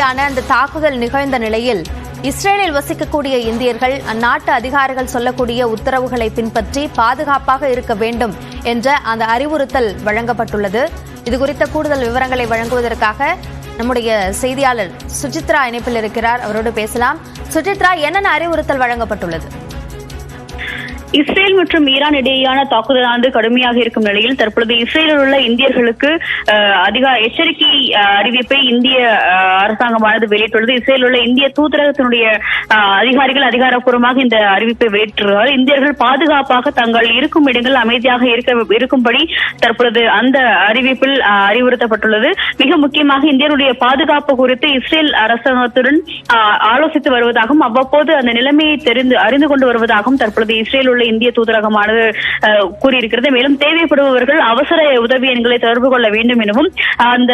மீதான அந்த தாக்குதல் நிகழ்ந்த நிலையில் இஸ்ரேலில் வசிக்கக்கூடிய இந்தியர்கள் அந்நாட்டு அதிகாரிகள் சொல்லக்கூடிய உத்தரவுகளை பின்பற்றி பாதுகாப்பாக இருக்க வேண்டும் என்ற அந்த அறிவுறுத்தல் வழங்கப்பட்டுள்ளது. இது குறித்த கூடுதல் விவரங்களை வழங்குவதற்காக நம்முடைய செய்தியாளர் சுஜித்ரா இணைப்பில் இருக்கிறார். அவரோடு பேசலாம். சுஜித்ரா என்னென்ன அறிவுறுத்தல் வழங்கப்பட்டுள்ளது? இஸ்ரேல் மற்றும் ஈரான் இடையேயான தாக்குதலானது கடுமையாக இருக்கும் நிலையில் தற்பொழுது இஸ்ரேலில் உள்ள இந்தியர்களுக்கு அஹ், எச்சரிக்கை அறிவிப்பை இந்திய அரசாங்கமானது வெளியிட்டுள்ளது. இஸ்ரேலில் உள்ள இந்திய தூதரகத்தினுடைய அதிகாரிகள் அதிகாரப்பூர்வமாக இந்த அறிவிப்பை வெளியிட்டுள்ளார் இந்தியர்கள் பாதுகாப்பாக தங்கள் இருக்கும் இடங்கள் அமைதியாக இருக்க இருக்கும்படி தற்பொழுது அந்த அறிவிப்பில் அறிவுறுத்தப்பட்டுள்ளது. மிக முக்கியமாக இந்தியருடைய பாதுகாப்பு குறித்து இஸ்ரேல் அரசாங்கத்துடன் ஆலோசித்து வருவதாகவும் அவ்வப்போது அந்த நிலைமையை தெரிந்து அறிந்து கொண்டு வருவதாகவும் தற்பொழுது இஸ்ரேல் உள்ள இந்திய தூதரகமானது கூறியிருக்கிறது. மேலும் தேவைப்படுபவர்கள் அவசர உதவி எண்களை தொடர்பு கொள்ள வேண்டும் எனவும் அந்த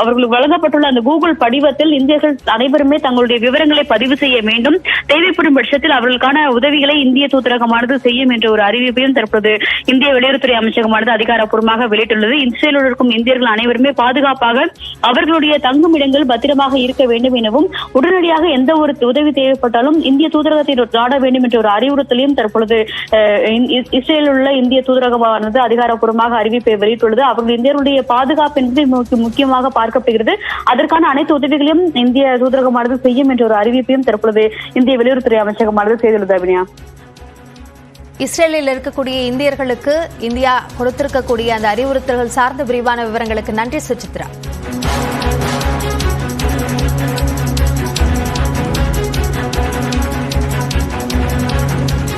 அவர்களுக்கு வழங்கப்பட்டுள்ள அந்த கூகுள் படிவத்தில் இந்தியர்கள் அனைவருமே தங்களுடைய விவரங்களை பதிவு செய்ய வேண்டும். தேவைப்படும் பட்சத்தில் அவர்களுக்கான உதவிகளை இந்திய தூதரகமானது செய்யும் என்ற ஒரு அறிவிப்பையும் தற்போது இந்திய வெளியுறவுத்துறை அமைச்சகமானது அதிகாரப்பூர்வமாக வெளியிட்டுள்ளது. இஸ்ரேலில் இருக்கும் இந்தியர்கள் அனைவருமே பாதுகாப்பாக அவர்களுடைய தங்கும் இடங்கள் பத்திரமாக இருக்க வேண்டும் எனவும் உடனடியாக எந்த ஒரு உதவி தேவைப்பட்டாலும் இந்திய தூதரகத்தை நாட வேண்டும் என்ற ஒரு அறிவுறுத்தலையும் தற்பொழுது இஸ்ரேலில் உள்ள இந்திய தூதரகமானது அதிகாரப்பூர்வமாக அறிவிப்பை வெளியிட்டுள்ளது. அவர்கள் இந்தியர்களுடைய பாதுகாப்பு என்பது முக்கியமாக பார்க்கப்படுகிறது. அதற்கான அனைத்து உதவிகளையும் இந்திய தூதரகமானது செய்யும் என்ற ஒரு அறிவிப்பையும் தற்பொழுது இந்திய வெளியுறவுத்துறை அமைச்சகமானது செய்துள்ளது அபினியா இஸ்ரேலில் இருக்கக்கூடிய இந்தியர்களுக்கு இந்தியா கொடுத்திருக்கக்கூடிய அந்த அறிவுறுத்தல்கள் சார்ந்த விரிவான விவரங்களுக்கு நன்றி சுச்சித்ரா